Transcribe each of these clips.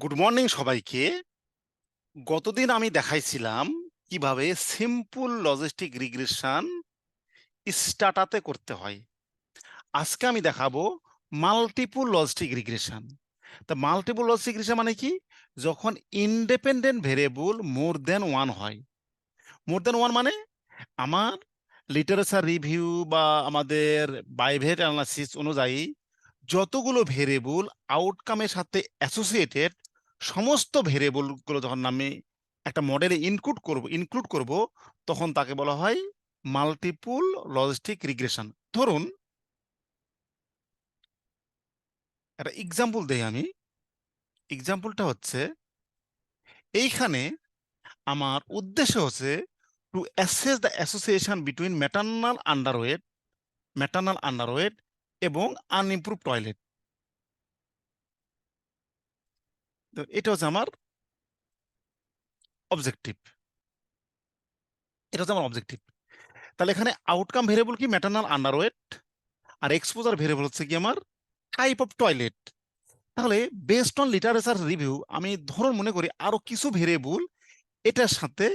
Good morning সবাইকে। গতদিন আমি দেখাইছিলাম কীভাবে সিম্পল লজিস্টিক রিগ্রেশন স্টার্টাতে করতে হয়। আজকে আমি দেখাবো মাল্টিপুল লজিস্টিক রিগ্রেশন তা মাল্টিপুল লজিস্টিক রিগ্রেশন মানে কি? যখন independent variable more than one হয়। মোর দেন ওয়ান মানে আমার লিটারেচার রিভিউ বা আমাদের বাইভেট অ্যানালাইসিস অনুযায়ী যতগুলো ভেরিয়েবল আউটকামের সাথে অ্যাসোসিয়েটেড সমস্ত ভেরিয়েবলগুলো যখন আমি একটা মডেলে ইনক্লুড করব ইনক্লুড করব, তখন তাকে বলা হয় মাল্টিপুল লজিস্টিক রিগ্রেশন ধরুন, একটা এক্সাম্পল দেই আমি। এক্সাম্পলটা হচ্ছে, এইখানে আমার উদ্দেশ্য হচ্ছে to assess the association between maternal underweight maternal underweight এবং আনইমপ্রুভ টয়লেট তো এটা হচ্ছে আমার অবজেক্টিভ এটা হচ্ছে আমার অবজেক্টিভ তাহলে এখানে আউটকাম ভেরিয়েবল কি? ম্যাটার্নাল আন্ডারওয়েট আর এক্সপোজার ভেরিয়েবল হচ্ছে কি আমার টাইপ অফ টয়লেট তাহলে বেসড অন লিটারেচার রিভিউ আমি ধরুন মনে করি আরও কিছু ভেরিয়েবল এটার সাথে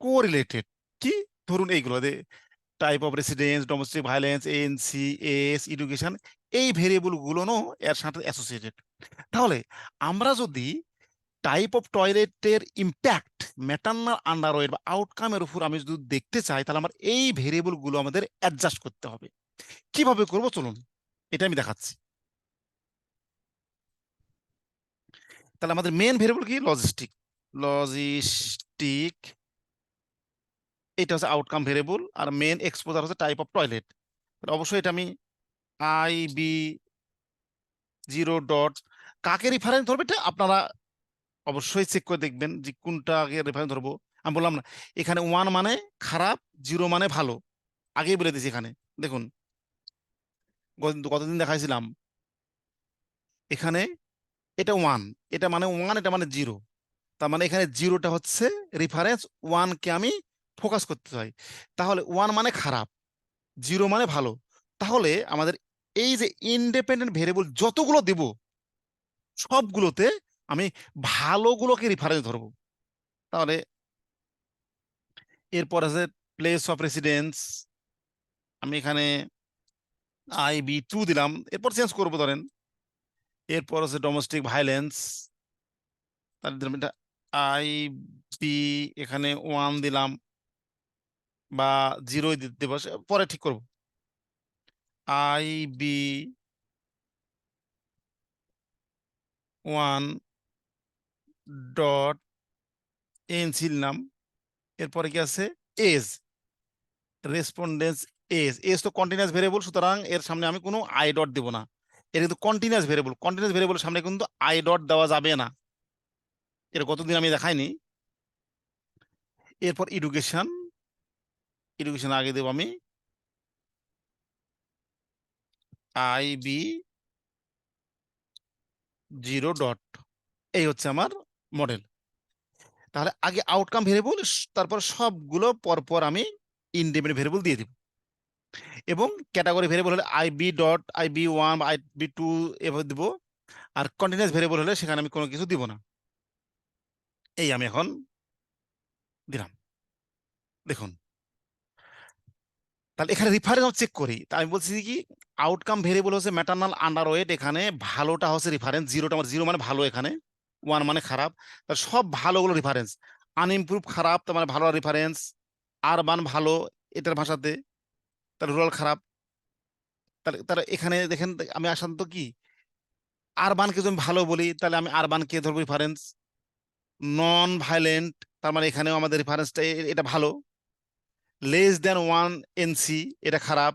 কোরিলেটেড কি? ধরুন এইগুলো type of residence domestic violence NC এস এডুকেশন এই ভেরিয়েবলগুলো এর সাথে অ্যাসোসিয়েটেড তাহলে আমরা যদি টাইপ অফ টয়লেটের ইম্প্যাক্ট ম্যাটার্নাল আন্ডারওয়েট বা আউটকামের উপর আমি যদি দেখতে চাই, তাহলে আমার এই ভেরিয়েবলগুলো আমাদের অ্যাডজাস্ট করতে হবে। কীভাবে করব? চলুন, এটা আমি দেখাচ্ছি। তাহলে আমাদের মেন ভেরিয়েবল কি? লজিস্টিক লজিস্টিক এটা হচ্ছে আউটকাম ভেরিয়েবল আর মেন এক্সপোজার হচ্ছে টাইপ অফ টয়লেট অবশ্যই এটা আমি আই বি জিরো ডট কাকে রেফারেন্স ধরবে এটা আপনারা অবশ্যই চেক করে দেখবেন যে কোনটা আগে রেফারেন্স ধরবো। আমি বললাম না, এখানে ওয়ান মানে খারাপ জিরো মানে ভালো। আগেই বলে দিয়েছি এখানে। দেখুন কতদিন দেখাইছিলাম। এখানে এটা ওয়ান এটা মানে ওয়ান এটা মানে জিরো তার মানে এখানে জিরোটা হচ্ছে রেফারেন্স ওয়ানকে আমি ফোকাস করতে হয় তাহলে ওয়ান মানে খারাপ জিরো মানে ভালো। তাহলে আমাদের এই যে ইন্ডিপেন্ডেন্ট ভেরিয়েবল যতগুলো দেব, সবগুলোতে আমি ভালোগুলোকে রিফারেন্স ধরব। তাহলে এরপর আছে প্লেস অফ রেসিডেন্স আমি এখানে আই বি টু দিলাম, এরপর চেঞ্জ করব ধরেন। এরপর আছে ডোমেস্টিক ভাইলেন্স তাহলে আই বি এখানে ওয়ান দিলাম। বা জিরোই দিতে বসে, পরে ঠিক করব। I B one dot N নাম, এরপরে কি আছে? এজ রেসপন্ডেন্স এজ এজ তো কন্টিনিউয়াস ভেরিয়েবল সুতরাং এর সামনে আমি কোনো আই ডট দেবো না। এটা কিন্তু কন্টিনিউয়াস ভেরিয়েবল কন্টিনিউয়াস ভেরিয়েবলের সামনে কিন্তু আই ডট দেওয়া যাবে না। এর কতদিন আমি দেখাইনি। এরপর এডুকেশন এডুকেশন আগে দেব আমি। আই বি জিরো ডট এই হচ্ছে আমার মডেল তাহলে আগে আউটকাম ভেরিয়েবল তারপর সবগুলো পরপর আমি ইনডিপেন্ডেন্ট ভেরিয়েবল দিয়ে দিব। এবং ক্যাটাগরি ভেরিয়েবল হলে I B dot I B one I B two এভাবে দিব। আর কন্টিনিউয়াস ভেরিয়েবল হলে সেখানে আমি কোনো কিছু দিব না। এই আমি এখন দিলাম। দেখুন তাহলে এখানে রিফারেন্স চেক করি। তা আমি বলছি কি আউটকাম ভেরিয়েবল হচ্ছে ম্যাটার্নাল আন্ডারওয়েট এখানে, ভালোটা হচ্ছে রিফারেন্স জিরোটা আমার জিরো মানে ভালো এখানে ওয়ান মানে খারাপ। তাহলে সব ভালোগুলো রিফারেন্স আনইমপ্রুভ খারাপ, তার মানে ভালো রেফারেন্স আরবান ভালো, এটার ভাষাতে তার রুরাল খারাপ। তাহলে তার এখানে দেখেন, আমি আসান্ত কি আরবানকে যদি ভালো বলি, তাহলে আমি আরবানকে ধরবো রিফারেন্স নন ভাইলেন্ট তার মানে এখানেও আমাদের রেফারেন্সটা এটা ভালো। লেস দেন ওয়ান এনসি এটা খারাপ।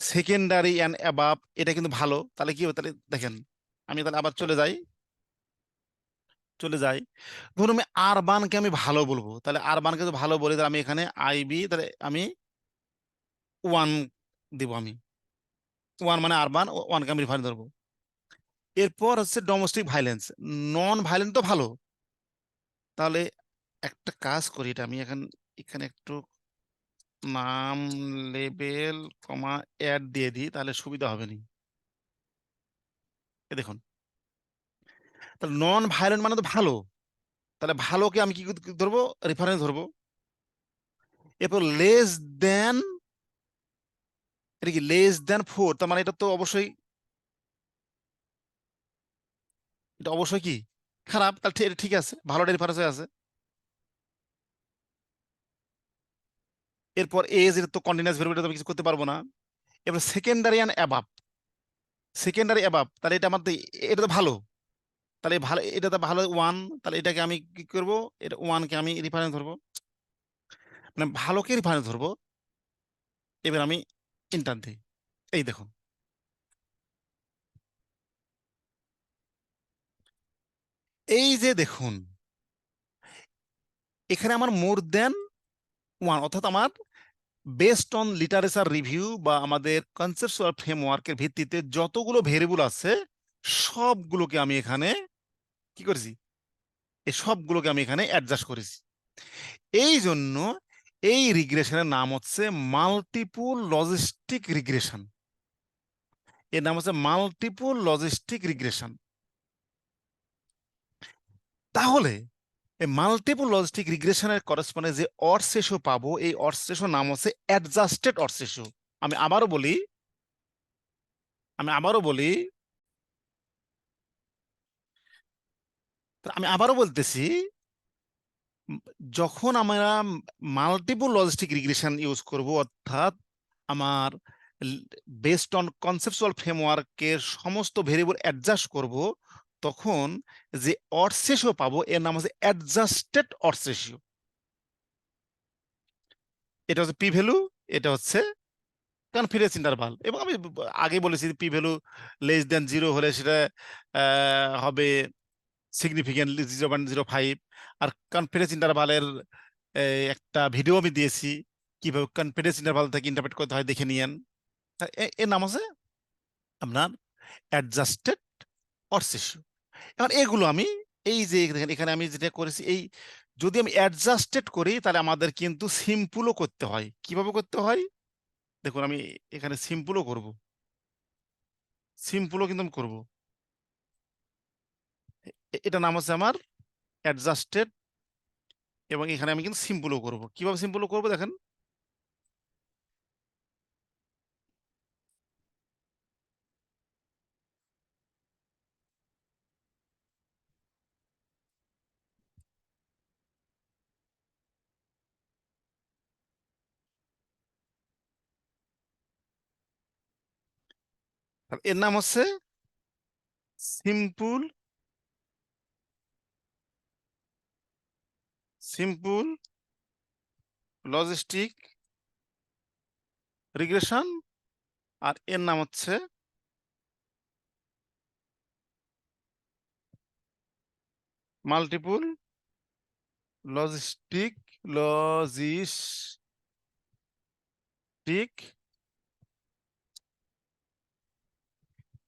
সেকেন্ডারি অ্যান্ড অ্যাবাব এটা কিন্তু ভালো। তাহলে কি হবে? তাহলে দেখেন, আমি তাহলে আবার চলে যাই। চলে যাই। ধরুন আমি আরবানকে আমি ভালো বলব। তাহলে আরবানকে যদি ভালো বলি, তাহলে আমি এখানে আইবি তাহলে আমি ওয়ান দিব আমি। ওয়ান মানে আরবান ওয়ানকে আমি রিফারেন্স ধরবো এরপর হচ্ছে ডোমেস্টিক ভাইলেন্স নন ভাইলেন্স তো ভালো। তাহলে একটা কাজ করি এটা আমি। এখন, এখানে একটু নাম লেবেল কমা অ্যাড দিয়ে দিই, তাহলে সুবিধা হবে নি। দেখুন। তাহলে নন ভায়োলেন্ট মানে তো ভালো। তাহলে ভালোকে আমি কি ধরবো? রেফারেন্স ধরবো। এরপর লেস দেন এটা কি লেস দেন ফোর তার মানে এটা তো অবশ্যই এটা অবশ্যই কি? খারাপ। তাহলে ঠিক- আছে। ভালোটা রেফারেন্স হয়ে আছে। এরপর এজ এটা তো কন্টিনিউয়াস ভেরিয়েবল আমি কিছু করতে পারব না। এবার secondary and above secondary above তাহলে এটা আমার এটা তো ভালো। তাহলে ভালো, এটা তো ভালো ওয়ান তাহলে এটাকে আমি কি করব? এটা ওয়ানকে আমি রেফারেন্স ধরবো। মানে ভালোকে রিফারেন্স ধরবো। এবার আমি ইন্টার দিই। এই দেখুন এই যে দেখুন, এখানে আমার মোর দেন ওয়ান অর্থাৎ আমার বেসড অন লিটারেচার রিভিউ বা আমাদের কনসেপচুয়াল ফ্রেমওয়ার্কের ভিত্তিতে যতগুলো ভেরিয়েবল আছে, সবগুলোকে আমি এখানে কি করেছি? এই সবগুলোকে আমি এখানে অ্যাডজাস্ট করেছি। এই জন্য এই রিগ্রেশনের নাম হচ্ছে মাল্টিপুল লজিস্টিক রিগ্রেশন এর নাম হচ্ছে মাল্টিপুল লজিস্টিক রিগ্রেশন তাহলে মাল্টিপল লজিস্টিক রিগ্রেশনের করসপন্ডে যে অর্স রেশিও পাবো, এই অর্স রেশিও নাম হচ্ছে অ্যাডজাস্টেড অর্স রেশিও আমি আবারও বলি, আমি আবারও বলি আমি আবারও বলতেছি, যখন আমরা মাল্টিপল লজিস্টিক রিগ্রেশন ইউজ করব, অর্থাৎ আমার বেসড অন কনসেপচুয়াল ফ্রেমওয়ার্কের সমস্ত ভেরিয়েবল অ্যাডজাস্ট করব তখন যে অর্স রেশিও পাবো, এর নাম হচ্ছে অ্যাডজাস্টেড রেশিও এটা হচ্ছে পি ভ্যালু এটা হচ্ছে কনফিডেন্স ইন্টারভাল এবং আমি আগে বলেছি P value less than zero হলে সেটা হবে significantly zero point zero five আর কনফিডেন্স ইন্টারভালের একটা ভিডিও আমি দিয়েছি, কীভাবে কনফিডেন্স ইন্টারভাল থেকে ইন্টারপ্রেট করতে হয় দেখে নিয়েন। এর নাম আছে আপনার অ্যাডজাস্টেড অর্স রেশিও এখন এগুলো আমি, এই যে দেখেন, এখানে আমি যেটা করেছি, এই যদি আমি অ্যাডজাস্টেড করি, তাহলে আমাদের কিন্তু সিম্পলও করতে হয়। কীভাবে করতে হয়? দেখুন, আমি এখানে সিম্পলও করব। সিম্পলও কিন্তু আমি করব। এটা নাম হচ্ছে আমার অ্যাডজাস্টেড এবং এখানে আমি কিন্তু সিম্পলও করব। কীভাবে সিম্পলও করব দেখেন? এর নাম হচ্ছে সিম্পল সিম্পল লজিস্টিক রিগ্রেশন আর এর নাম হচ্ছে মাল্টিপুল লজিস্টিক লজিস্টিক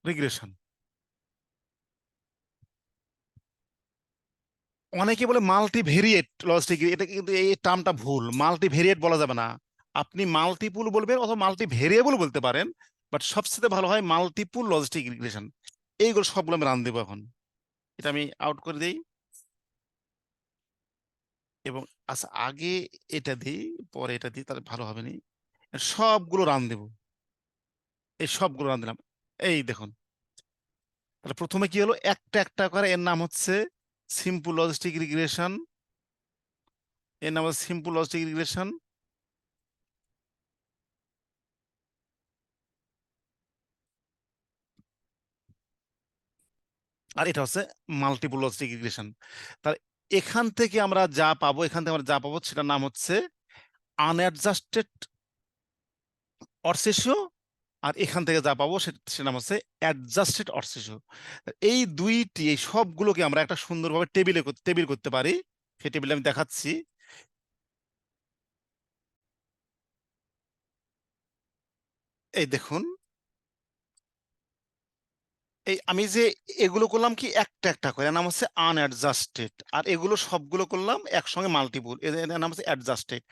রিগ্রেশন অনেকে বলে মাল্টি ভেরিয়েট লজিস্টিক এটা কিন্তু এই টার্মটা ভুল। মাল্টি ভেরিয়েট বলা যাবে না। আপনি মাল্টিপুল বলবেন অথবা মাল্টি ভেরিয়েবল বলতে পারেন বাট সবচেয়ে ভালো হয় মাল্টিপুল লজিস্টিক রিগ্রেশন এইগুলো সবগুলো আমি রান দেবো এখন। এটা আমি আউট করে দিই। এবং আচ্ছা আগে এটা দিই, পরে এটা দিই, তাহলে ভালো হবে নি। সবগুলো রান দেব। এই সবগুলো রান দিলাম। এই দেখুন। তাহলে প্রথমে কি হলো? একটা একটা করে, এর নাম হচ্ছে সিম্পল লজিস্টিক রিগ্রেশন এর নাম হচ্ছে সিম্পল লজিস্টিক রিগ্রেশন আর এটা হচ্ছে মাল্টিপল লজিস্টিক রিগ্রেশন তার এখান থেকে আমরা যা পাবো, এখান থেকে আমরা যা পাবো, সেটার নাম হচ্ছে আনঅ্যাডজাস্টেড অর্সেশিও আর এখান থেকে যা পাবো সেটা নাম হচ্ছে অ্যাডজাস্টেড অর্সেশিও এই দুইটি, এই সবগুলোকে আমরা একটা সুন্দরভাবে টেবিলে টেবিল করতে পারি। সেই টেবিলে আমি দেখাচ্ছি। এই দেখুন। এই আমি যে এগুলো করলাম কি একটা একটা করে নাম হচ্ছে আনঅ্যাডজাস্টেড আর এগুলো সবগুলো করলাম একসঙ্গে মাল্টিপুল এর নাম হচ্ছে অ্যাডজাস্টেড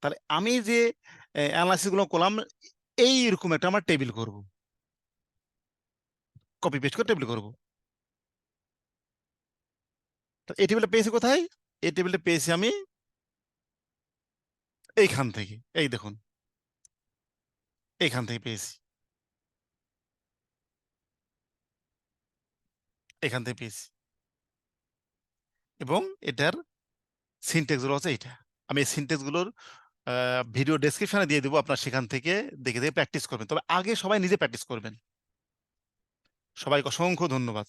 তাহলে আমি যে অ্যানালাইসিসগুলো করলাম এইরকম একটা আমরা টেবিল করব। কপি পেস্ট করে টেবিল করব। এই টেবিলটা পেয়েছি কোথায়? এই টেবিলটা পেয়েছি আমি এইখান থেকে, এই দেখুন। এইখান থেকে পেয়েছি এখান থেকে পেয়েছি এবং এটার সিনটেক্সগুলো হচ্ছে এইটা। আমি এই সিনটেক্সগুলোর ভিডিও ডেসক্রিপশনে দিয়ে দেবো আপনার সেখান থেকে, দেখে দেখে প্র্যাকটিস করবেন। তবে আগে সবাই নিজে প্র্যাকটিস করবেন। সবাইকে অসংখ্য ধন্যবাদ।